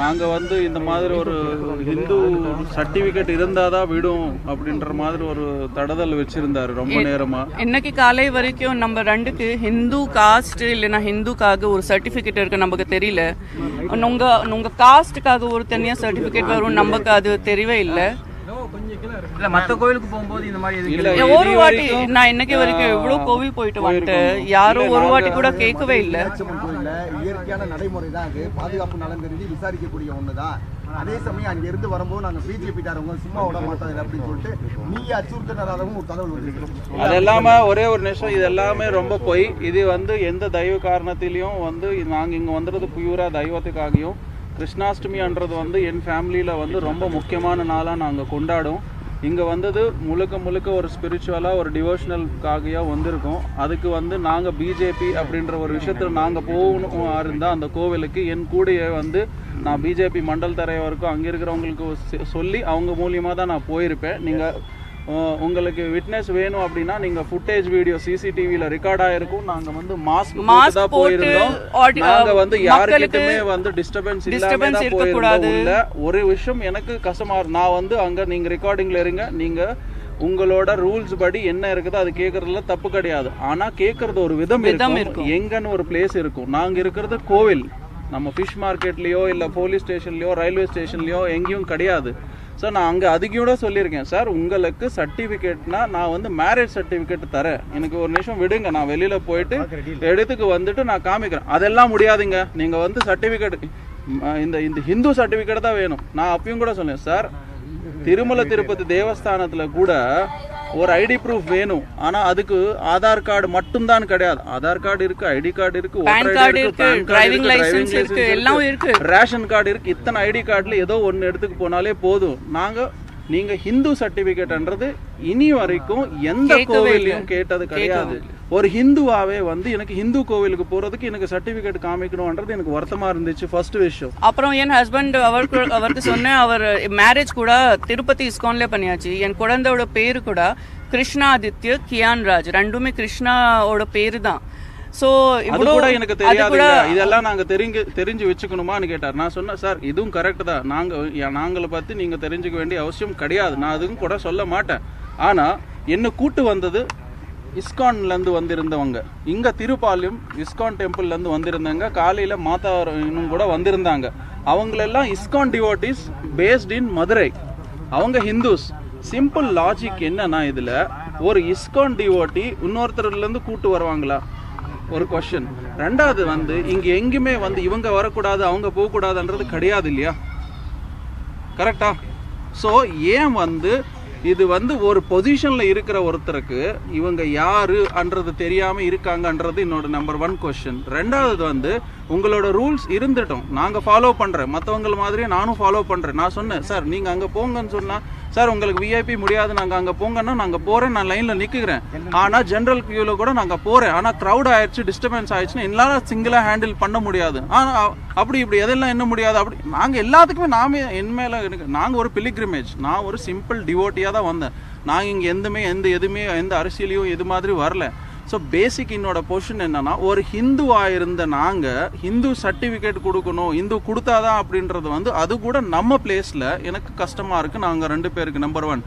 நாங்க வந்து இந்த மாதிரி ஒரு ஹிந்து சர்டிபிகேட் இருந்தாதான் விடும் அப்படின்ற மாதிரி ஒரு தடதல் வச்சிருந்தாரு ரொம்ப நேரமா. இன்னைக்கு காலை வரைக்கும் நம்ம ரெண்டுக்கு ஹிந்து காஸ்ட் இல்லைன்னா ஹிந்துக்காக ஒரு சர்டிஃபிகேட் இருக்கு நமக்கு தெரியல. உங்க உங்க காஸ்ட்டுக்காக ஒரு தனியா சர்டிஃபிகேட் வரும் நமக்கு அது தெரியவே இல்லை. இல்ல மத்த கோயிலுக்கு போகும்போது இந்த மாதிரி ஒரு வாட்டி நான் இன்னைக்கு வரைக்கும் இவ்வளவு கோவில் போயிட்டு வந்துட்டேன் யாரும் ஒரு வாட்டி கூட கேட்கவே இல்லை. கோயில்ல இயற்கையான நடைமுறை தான் அது. பாதுகாப்பு நலன் கருதி விசாரிக்கக்கூடிய ஒண்ணுதான். அதே சமயம் அங்க இருந்து வரும்போது நாங்க பிஜேபி காரவங்க சும்மா விட மாட்டோம் அப்படின்னு சொல்லிட்டு நீங்க அச்சுறுத்தினராகவும் ஒரு தகவல் வந்து அது எல்லாமே ஒரே ஒரு நிமிஷம் இது எல்லாமே ரொம்ப பொய். இது வந்து எந்த தெய்வ காரணத்திலையும் வந்து நாங்க இங்க வந்துறது பியூரா தெய்வத்துக்காகியும் கிருஷ்ணாஷ்டமின்றது வந்து என் ஃபேமிலியில் வந்து ரொம்ப முக்கியமான நாளாக நாங்கள் கொண்டாடும் இங்கே வந்தது முழுக்க முழுக்க ஒரு ஸ்பிரிச்சுவலாக ஒரு டிவோஷனல்காகியா வந்திருக்கோம். அதுக்கு வந்து நாங்கள் பிஜேபி அப்படின்ற ஒரு விஷயத்தில் நாங்கள் போகணும் இருந்தால் அந்த கோவிலுக்கு என் கூடயே வந்து நான் பிஜேபி மண்டல் தலைவருக்கும் அங்கே இருக்கிறவங்களுக்கு சொல்லி அவங்க மூலியமாக தான் நான் போயிருப்பேன். நீங்கள் உங்களுக்கு விட்னஸ் வேணும் அப்படின்னா நீங்க ஃபுட்டேஜ் வீடியோ சிசிடிவில ரெக்கார்ட் ஆயிருக்கும். நாங்க வந்து மாஸ்க் Mask தான் போயிருந்தோம். நாங்க வந்து யாருக்கிட்டமே வந்து டிஸ்டர்பன்ஸ் இல்லாம தான். போயிருந்தோம் உள்ள. ஒரு விஷயம் எனக்கு கஷ்டமா. நான் வந்து அங்க நீங்க ரெக்கார்டிங்ல இருங்க. நீங்க உங்களோட ரூல்ஸ் படி என்ன இருக்குதோ அது கேக்குறதுல தப்பு கிடையாது. ஆனா கேக்குறது ஒரு விதம் இருக்கும். எங்கன்னு ஒரு பிளேஸ் இருக்கும். நாங்க இருக்கிறது கோவில். நம்ம ஃபிஷ் மார்க்கெட்லயோ இல்ல போலீஸ் ஸ்டேஷன்லயோ ரயில்வே ஸ்டேஷன்லயோ எங்கேயும் கிடையாது. சார் நான் அங்கே அதுக்கு கூட சொல்லியிருக்கேன். சார் உங்களுக்கு சர்டிஃபிகேட்னா நான் வந்து மேரேஜ் சர்டிஃபிகேட் தரேன். எனக்கு ஒரு நிமிஷம் விடுங்க. நான் வெளியில் போயிட்டு எடுத்துக்கு வந்துட்டு நான் காமிக்கிறேன். அதெல்லாம் முடியாதுங்க. நீங்கள் வந்து சர்டிஃபிகேட் இந்த இந்த ஹிந்து சர்டிஃபிகேட் தான் வேணும். நான் அப்பயும் கூட சொன்னேன் சார் திருமல திருப்பதி தேவஸ்தானத்துல கூட ஒரு ஐடி ப்ரூஃப் வேணும். ஆனா அதுக்கு ஆதார் கார்டு மட்டும்தான் கிடையாது. ஆதார் கார்டு இருக்கு ஐடி கார்டு இருக்கு card ID இருக்கு, card driving இருக்கு, எல்லாம் இருக்கு. ரேஷன் கார்டு இருக்கு. இத்தனை ஐடி கார்டுல ஏதோ ஒன்னு எடுத்துக்கு போனாலே போதும். நாங்க நீங்க ஹிந்து சர்டிபிகேட்ன்றது இனி வரைக்கும் எந்த கோவிலையும். கேட்டது கிடையாது. ஒரு ஹிந்துவாவே வந்து எனக்கு ஹிந்து கோவிலுக்கு போறதுக்கு எனக்கு சர்டிபிகேட் காமிக்கணும்ன்றது எனக்கு வருத்தமா இருந்துச்சு ஃபர்ஸ்ட் விஷயம். அப்புறம் என் ஹஸ்பண்ட் அவருக்கு அவருக்கு சொன்னேன் அவர் மேரேஜ் கூட திருப்பதி இஸ்கான்ல பண்ணியாச்சு. என் குழந்தையோட பேரு கூட கிருஷ்ணா ஆதித்ய கியான் ராஜ் ரெண்டுமே கிருஷ்ணாவோட பேரு தான் ஸோ அது கூட எனக்கு தெரியாது இதெல்லாம் நாங்க தெரிஞ்சு தெரிஞ்சு வச்சுக்கணுமான்னு கேட்டார். நான் சொன்னேன் சார் இதுவும் கரெக்ட் தான். நாங்க யா- நாங்களை பத்தி நீங்க தெரிஞ்சுக்க வேண்டிய அவசியம் கிடையாது. நான் அதுவும் கூட சொல்ல மாட்டேன். ஆனா என்ன கூட்டு வந்தது இஸ்கான்ல இருந்து வந்திருந்தவங்க. இங்க திருப்பாலையும் இஸ்கான் டெம்பிள்ல இருந்து வந்திருந்தாங்க காலையில மாதா இன்னும் கூட வந்திருந்தாங்க. அவங்களெல்லாம் ISKCON devotees based in Madurai. அவங்க ஹிந்துஸ். சிம்பிள் லாஜிக் என்னன்னா இதுல ஒரு இஸ்கான் டிவோட்டி இன்னொருத்தர்ல இருந்து கூட்டு வருவாங்களா? ஒரு கொஸ்டின் ரெண்டாவது வந்து இங்க எங்கேயுமே வந்து இவங்க வரக்கூடாது அவங்க போகக்கூடாதுன்றது கிடையாது இல்லையா? கரெக்டா ஸோ ஏன் வந்து இது வந்து ஒரு பொசிஷனில் இருக்கிற ஒருத்தருக்கு இவங்க யாருன்றது தெரியாமல் இருக்காங்கன்றது என்னோட நம்பர் ஒன் கொஸ்டின் ரெண்டாவது வந்து உங்களோட ரூல்ஸ் இருந்துட்டோம். நாங்கள் ஃபாலோ பண்ணுறேன் மற்றவங்கள மாதிரியே நானும் ஃபாலோ பண்ணுறேன் நான் சொன்னேன் சார் நீங்கள் அங்கே போங்கன்னு சொன்னால் சார் உங்களுக்கு விஐபி முடியாது நாங்கள் அங்கே போங்கன்னா நாங்கள் போகிறேன் நான் லைனில் நிற்கிறேன் ஆனால் ஜென்ரல் கியூல கூட நாங்கள் போகிறேன் ஆனால் க்ரௌட் ஆயிடுச்சு டிஸ்டர்பன்ஸ் ஆயிடுச்சுன்னா என்னால் சிங்கிளாக ஹேண்டில் பண்ண முடியாது. ஆனால் அப்படி இப்படி எதெல்லாம் என்ன முடியாது அப்படி நாங்கள் எல்லாத்துக்குமே நாமே என் மேலே எனக்கு நாங்கள் ஒரு பிலிக்ரிமேஜ் நான் ஒரு சிம்பிள் டிவோட்டியாக தான் வந்தேன். நாங்கள் இங்கே எந்தமே எந்த எதுவுமே எந்த அரசியலையும் எது மாதிரி வரல. ஸோ பேசிக் என்னோட பொசிஷன் என்னன்னா ஒரு ஹிந்துவாக இருந்த நாங்கள் ஹிந்து சர்டிஃபிகேட் கொடுக்கணும் இந்து கொடுத்தாதான் அப்படின்றது வந்து அது கூட நம்ம பிளேஸில் எனக்கு கஷ்டமாக இருக்குது நாங்கள் ரெண்டு பேருக்கு நம்பர் ஒன்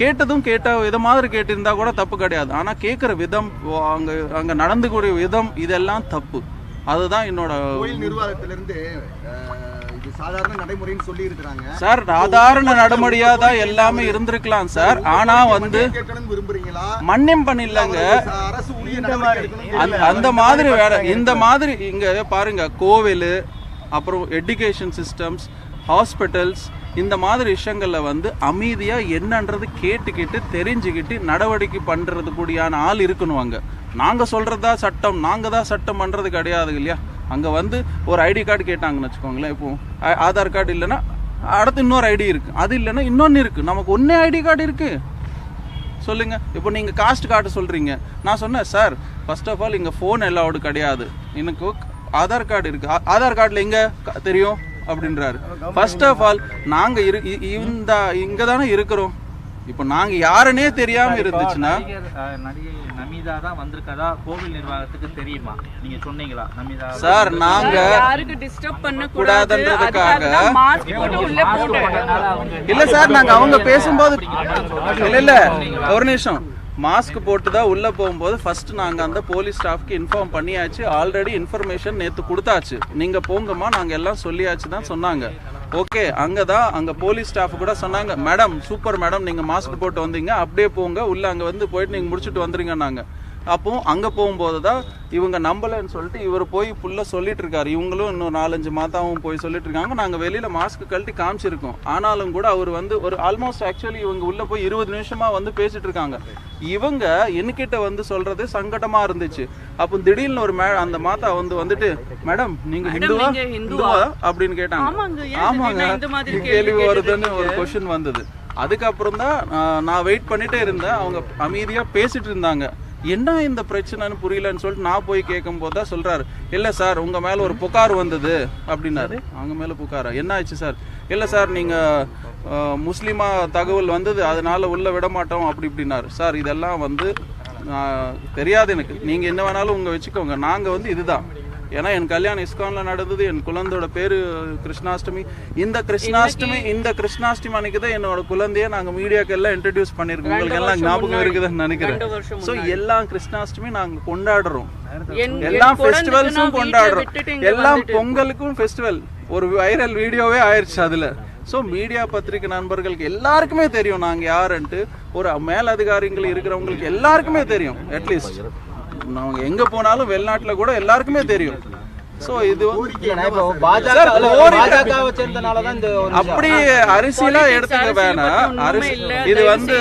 கேட்டதும் கேட்ட வித மாதிரி கேட்டிருந்தா கூட தப்பு கிடையாது. ஆனால் கேட்குற விதம் அங்கே அங்கே நடந்துக்கூடிய விதம் இதெல்லாம் தப்பு. அதுதான் என்னோட கோயில் நிர்வாகத்திலிருந்து சார் சாதாரண நடைமுறையா தான் எல்லாமே இருந்திருக்கலாம் சார். ஆனா வந்து மன்னியம் எடுக்கணும்னு அந்த மாதிரி வேற இந்த மாதிரி இங்க பாருங்க கோவில் அப்புறம் எஜுகேஷன் சிஸ்டம்ஸ் ஹாஸ்பிட்டல்ஸ் இந்த மாதிரி விஷயங்கள்ல வந்து அமைதியா என்னன்றது கேட்டுக்கிட்டு தெரிஞ்சுக்கிட்டு நடவடிக்கை பண்றது கூடியான ஆள் இருக்கணும் அங்க. நாங்க சொல்றதா சட்டம் நாங்க தான் சட்டம் பண்றது கிடையாது இல்லையா? அங்கே வந்து ஒரு ஐடி கார்டு கேட்டாங்கன்னு வச்சுக்கோங்களேன். இப்போ ஆதார் கார்டு இல்லைன்னா அடுத்து இன்னொரு ஐடி இருக்குது அது இல்லைன்னா இன்னொன்று இருக்குது நமக்கு ஒன்றே ஐடி கார்டு இருக்குது சொல்லுங்க. இப்போ நீங்கள் காஸ்ட் கார்டு சொல்கிறீங்க நான் சொன்னேன் சார் ஃபர்ஸ்ட் ஆஃப் ஆல் இங்கே ஃபோன் எல்லாவோடு கிடையாது. எனக்கு ஆதார் கார்டு இருக்குது ஆ- ஆதார் கார்டில் எங்கே க- தெரியும்? அப்படின்றாரு. ஃபர்ஸ்ட் ஆஃப் ஆல் நாங்கள் இரு இந்த இங்கே தானே இருக்கிறோம். இப்போ நாங்க யாருன்னே தெரியாம இருந்துச்சுன்னா நடிகை நமிதா தான் வந்திருக்கதா? கோவில் நிர்வாகத்துக்கு தெரியுமா? நீங்க சொன்னீங்களா நமிதா? சார் நாங்க யாருக்கு டிஸ்டர்ப் பண்ண கூடாது கூடாதுன்றதுக்காக மாஸ்க் போட்டு உள்ள போட்டேன். இல்ல சார் நாங்க அவங்க பேசும்போது இல்ல இல்ல ஒரு நிமிஷம். மாஸ்க் போட்டு தான் உள்ள போகும்போது ஃபர்ஸ்ட் நாங்க அந்த போலீஸ் ஸ்டாஃப்க்கு இன்ஃபார்ம் பண்ணியாச்சு. ஆல்ரெடி இன்ஃபர்மேஷன் நேத்து கொடுத்தாச்சு. நீங்க போங்கம்மா நாங்க எல்லாம் சொல்லியாச்சு தான் சொன்னாங்க. ஓகே அங்கே தான் அங்கே போலீஸ் ஸ்டாஃப் கூட சொன்னாங்க மேடம் சூப்பர் மேடம் நீங்கள் மாஸ்க் போட்டு வந்தீங்க அப்படியே போங்க உள்ளே அங்கே வந்து போயிட்டு நீங்கள் முடிச்சுட்டு வந்துருங்க நாங்கள் அப்போ அங்க போகும்போது தான் இவங்க நம்பலன்னு சொல்லிட்டு இவர் போய் ஃபுல்லா சொல்லிட்டு இருக்காரு இவங்களும் இன்னும் நாலஞ்சு மாதாவும் போய் சொல்லிட்டு இருக்காங்க நாங்க வெளியில மாஸ்க் கழட்டி காமிச்சிருக்கோம். ஆனாலும் கூட அவர் வந்து ஒரு ஆல்மோஸ்ட் ஆக்சுவலி இவங்க உள்ள போய் இருபது நிமிஷமா வந்து பேசிட்டு இருக்காங்க இவங்க என்கிட்ட வந்து சொல்றது சங்கடமா இருந்துச்சு. அப்போ திடீர்னு ஒரு மே அந்த மாதா வந்து வந்துட்டு மேடம் நீங்க ஹிந்துவா? ஹிந்துவா?" அப்படின்னு கேட்டாங்க. ஆமாங்க, கேள்வி வருதுன்னு ஒரு கொஸ்டின் வந்தது. அதுக்கப்புறம் தான் நான் வெயிட் பண்ணிட்டே இருந்தேன். அவங்க அமைதியா பேசிட்டு இருந்தாங்க. என்ன இந்த பிரச்சனைன்னு புரியலன்னு சொல்லிட்டு நான் போய் கேட்கும் போது தான் சொல்கிறாரு இல்லை சார் உங்கள் மேலே ஒரு புகார் வந்தது அப்படின்னாரு. அவங்க மேலே புகாரா? என்ன ஆச்சு சார்? இல்லை சார் நீங்கள் முஸ்லீமாக தகவல் வந்தது அதனால உள்ளே விட மாட்டோம் அப்படி இப்படின்னாரு. சார் இதெல்லாம் வந்து தெரியாது எனக்கு. நீங்கள் என்ன வேணாலும் உங்கள் வச்சுக்கோங்க. நாங்கள் வந்து இதுதான். ஏன்னா என் கல்யாணம் இஸ்கான்ல நடந்தது என் குழந்தையோட பேரு கிருஷ்ணாஷ்டமி. இந்த கிருஷ்ணாஷ்டமி இந்த கிருஷ்ணாஷ்டமி அன்னைக்கு தான் என்னோட குழந்தைய நாங்க மீடியாக்கு எல்லாம் இன்ட்ரடியூஸ் பண்ணிருக்கோம் உங்களுக்கு எல்லாம் ஞாபகம். இருக்குதுன்னு நினைக்கிறேன். சோ எல்லா கிருஷ்ணாஷ்டமி நாங்க கொண்டாடுறோம். எல்லா ஃபெஸ்டிவல்ஸும் கொண்டாடுறோம். எல்லாம் பொங்கலுக்கும் ஃபெஸ்டிவல் ஒரு வைரல் வீடியோவே ஆயிருச்சு அதுல. சோ மீடியா பத்திரிகை நண்பர்களுக்கு எல்லாருக்குமே தெரியும். நாங்க யாருன்ட்டு. ஒரு மேலதிகாரிகள் இருக்கிறவங்களுக்கு எல்லாருக்குமே தெரியும் அட்லீஸ்ட் நாங்க எங்க போனாலும் வெளிநாட்டுல கூட எல்லாருக்குமே தெரியும். சோ இது அப்படி அரிசியெல்லாம் எடுத்துக்க வேணாம். அரிசி. இது வந்து.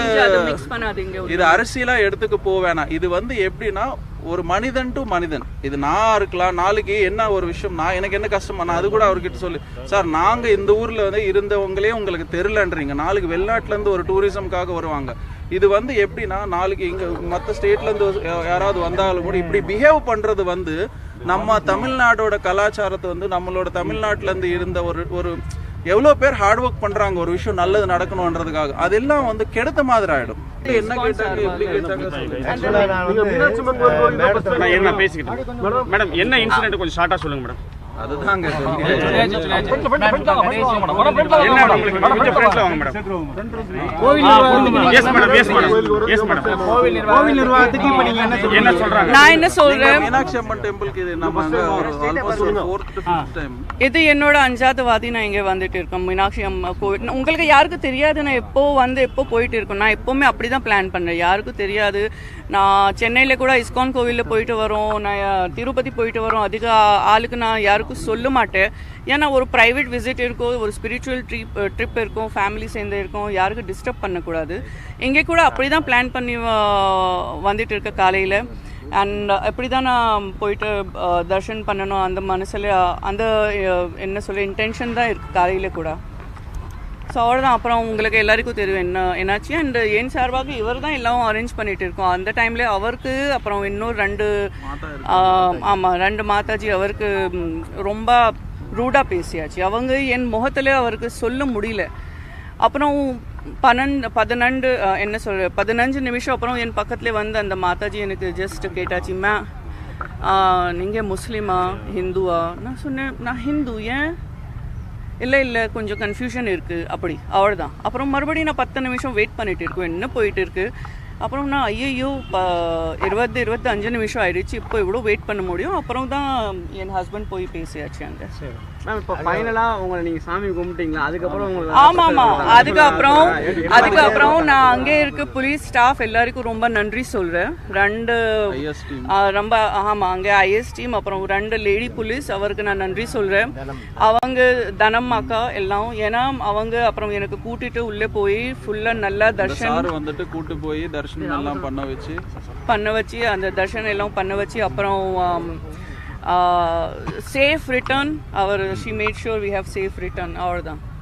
இது அரிசியலா எடுத்துக்க போக வேணாம். இது வந்து எப்படின்னா ஒரு மனிதன் டு மனிதன். இது நான் இருக்கலாம் நாளைக்கு என்ன ஒரு விஷயம் நான் எனக்கு என்ன கஷ்டமா நான் அது கூட அவர்கிட்ட சொல்லு. சார் நாங்க இந்த ஊர்ல வந்து இருந்தவங்களே உங்களுக்கு தெரியலன்றீங்க. நாளைக்கு வெளிநாட்டுல இருந்து ஒரு டூரிசம்காக வருவாங்க. இது வந்து எப்படின்னா நாளைக்கு இங்க மத்த ஸ்டேட்ல இருந்து யா- யாராவது வந்தாலும் கூட இப்படி பிஹேவ் பண்றது வந்து நம்ம தமிழ்நாடோட கலாச்சாரத்தை வந்து நம்மளோட தமிழ்நாட்டுல இருந்து இருந்த ஒரு ஒரு எவ்வளவு பேர் ஹார்ட் ஒர்க் பண்றாங்க ஒரு விஷயம் நல்லது நடக்கணும்ன்றதுக்காக அதெல்லாம் வந்து கெடுத்த மாதிரி ஆயிடும். என்ன கேட்டாங்க? மேடம் என்ன இன்சிடென்ட் கொஞ்சம் ஷார்ட்டா சொல்லுங்க மேடம் அதுதாங்க கோவில் நிர்வாகத்துக்கு இப்ப நீங்க என்ன சொல்றாங்க நான் என்ன சொல்றேன் மீனாட்சி அம்மன் டெம்பிளுக்கு இது நம்ம என்னோட அஞ்சாவது வாதி நான் இங்கே வந்துட்டு இருக்கேன் மீனாட்சி அம்மா கோவில் உங்களுக்கு யாருக்கு தெரியாது நான் எப்போ வந்து எப்போ போயிட்டு இருக்கேன் நான் எப்போவுமே அப்படி தான் பிளான் பண்ணுறேன் யாருக்கும் தெரியாது நான் சென்னையில் கூட இஸ்கான் கோவிலில் போயிட்டு வரோம் நான் திருப்பதி போயிட்டு வரோம் அதிக ஆளுக்கு நான் யாருக்கும் சொல்ல மாட்டேன். ஏன்னா ஒரு ப்ரைவேட் விசிட் இருக்கும் ஒரு ஸ்பிரிச்சுவல் ட்ரிப் ட்ரிப் இருக்கும் ஃபேமிலி சேர்ந்து இருக்கும் யாருக்கும் டிஸ்டர்ப் பண்ணக்கூடாது. இங்கே கூட அப்படி தான் பிளான் பண்ணி வந்துட்டு இருக்க காலையில். அண்ட் எப்படி தான் நான் போயிட்டு தர்ஷன் பண்ணணும் அந்த மனசில் அந்த என்ன சொல்ல இன்டென்ஷன் தான் இருக்குது காலையில் கூட. ஸோ அவ்வளோதான் அப்புறம் உங்களுக்கு எல்லாருக்கும் தெரியும் என்ன என்னாச்சு? அண்ட் என் சார்பாக இவர் தான் எல்லாம் அரேஞ்ச் பண்ணிட்டு இருக்கோம். அந்த டைம்ல அவருக்கு அப்புறம் இன்னொரு ரெண்டு ஆமாம் ரெண்டு மாதாஜி அவருக்கு ரொம்ப ரூடாக பேசியாச்சு. அவங்க என் முகத்தில் அவருக்கு சொல்ல முடியல. அப்புறம் பன்னெண்டு பதினெண்டு என்ன சொல்ற பதினஞ்சு நிமிஷம் அப்புறம் என் பக்கத்துல வந்து அந்த மாதாஜி எனக்கு ஜஸ்ட் கேட்டாச்சு மே நீங்கள் முஸ்லீமா ஹிந்துவா? நான் சொன்னேன் நான் ஹிந்து ஏன்? இல்லை இல்லை கொஞ்சம் கன்ஃபியூஷன் இருக்குது அப்படி. அவ்வளோதான் அப்புறம் மறுபடியும் நான் பத்து நிமிஷம் வெயிட் பண்ணிட்டு இருக்கேன். என்ன போயிட்டு இருக்கு? அப்புறம் நான் ஐயையோ இருபது இருபத்தி அஞ்சு நிமிஷம் ஆயிடுச்சு. இப்போ இவ்வளோ வெயிட் பண்ண முடியும்? அப்புறம் தான் என் ஹஸ்பண்ட் போய் பேசியாச்சு அங்கே. சரி. மேம் இப்ப ஃபைனலா உங்களை நீங்க சாமி கும்பிட்டீங்களா? அதுக்கப்புறம் உங்களுக்கு ஆமா ஆமா அதுக்கப்புறம் அதுக்கப்புறம் நான் அங்கே இருக்க போலீஸ் ஸ்டாஃப் எல்லாருக்கும் ரொம்ப நன்றி சொல்றேன். ரெண்டு ரொம்ப ஆமா அங்கே ஐஎஸ் டீம் அப்புறம் ரெண்டு லேடி போலீஸ் அவருக்கு நான் நன்றி சொல்றேன். அவங்க தனம் அக்கா எல்லாம். ஏன்னா அவங்க அப்புறம் எனக்கு கூட்டிட்டு உள்ளே போய் ஃபுல்லா நல்லா தர்ஷன் சார் வந்துட்டு கூட்டு போய் தர்ஷனம் எல்லாம் பண்ண வச்சு. பண்ண வச்சு அந்த தர்ஷன் எல்லாம் பண்ண வச்சு அப்புறம் Uh, safe return our she made sure we have safe return avardan